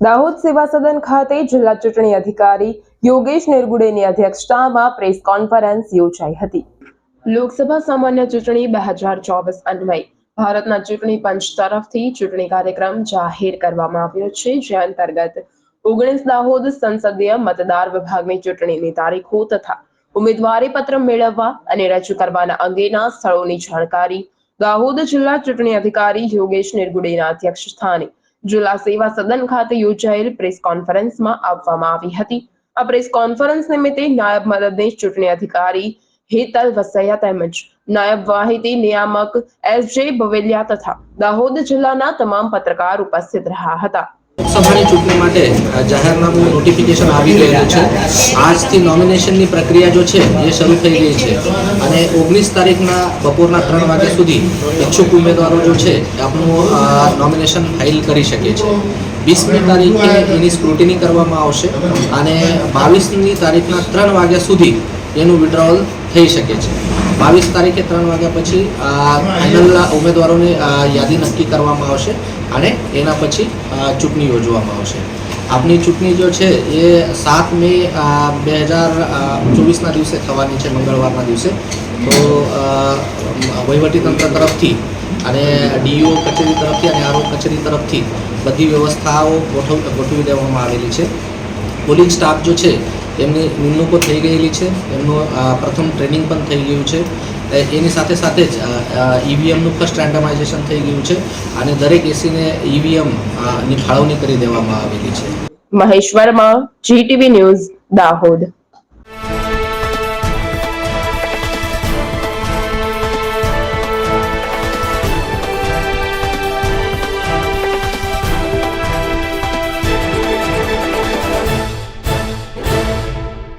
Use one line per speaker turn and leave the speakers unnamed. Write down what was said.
દાહોદ સેવા સદન ખાતે જિલ્લા ચૂંટણી અધિકારી યોગેશ નિર્ગુડેની અધ્યક્ષતામાં પ્રેસ કોન્ફરન્સ યોજાઈ હતી. લોકસભા સામાન્ય ચૂંટણી બે હજાર ચોવીસ અન્વયે ભારતના ચૂંટણી પંચ તરફથી ચૂંટણી કાર્યક્રમ જાહેર કરવામાં આવ્યો છે, જે અંતર્ગત ઓગણીસ દાહોદ સંસદીય મતદાર વિભાગની ચૂંટણીની તારીખો તથા ઉમેદવારી પત્ર મેળવવા અને રજૂ કરવાના અંગેના સ્થળોની જાણકારી દાહોદ જિલ્લા ચૂંટણી અધિકારી યોગેશ નિર્ગુડેના અધ્યક્ષ સ્થાને જિલ્લા સેવા સદન ખાતે યોજાયેલ પ્રેસ કોન્ફરન્સમાં આપવામાં આવી હતી. આ પ્રેસ કોન્ફરન્સ નિમિત્તે નાયબ મદદનીશ ચૂંટણી અધિકારી હેતલ વસૈયા તેમજ નાયબ વાહિતી નિયામક એસ જે બવેલિયા તથા દાહોદ જિલ્લાના તમામ પત્રકાર ઉપસ્થિત રહ્યા હતા.
લોકસભાની ચૂંટણી માટે જાહેરનામું નોટિફિકેશન આવી ગયેલું છે. આજથી નોમિનેશનની પ્રક્રિયા જો છે, એ શરૂ થઈ ગઈ છે. અને ઓગણીસ તારીખના બપોરના ત્રણ વાગ્યા સુધી ઈચ્છુક ઉમેદવારો જો છે, એ આપનું નોમિનેશન ફાઇલ કરી શકે છે. વીસમી તારીખે એની સ્ક્રુટિની કરવામાં આવશે અને બાવીસની તારીખના ત્રણ વાગ્યા સુધી એનું વિડ્રોવલ થઈ શકે છે. બાવીસ તારીખે ત્રણ વાગ્યા પછી ફાઇનલ ઉમેદવારોની યાદી નક્કી કરવામાં આવશે અને એના પછી ચૂંટણી યોજવામાં આવશે. આપની ચૂંટણી જો છે, એ સાત મે બે હજાર ચોવીસના દિવસે થવાની છે, મંગળવારના દિવસે. તો વહીવટીતંત્ર તરફથી અને ડીઓ કચેરી તરફથી અને આરઓ કચેરી તરફથી બધી વ્યવસ્થાઓ ગોઠવ, ગોઠવી દેવામાં આવેલી છે. પોલિંગ સ્ટાફ જો છે એમની નિમણૂકો થઈ ગયેલી છે. એમનું પ્રથમ ટ્રેનિંગ પણ થઈ ગયું છે. એની સાથે સાથે જ ઈવીએમનું ફર્સ્ટ રેન્ડમાઇઝેશન થઈ ગયું છે. અને દરેક એસીને ઈવીએમની ફાળવણી કરી દેવામાં આવેલી છે.
મહેશ્વરમાં જીટીવી ન્યૂઝ દાહોદ.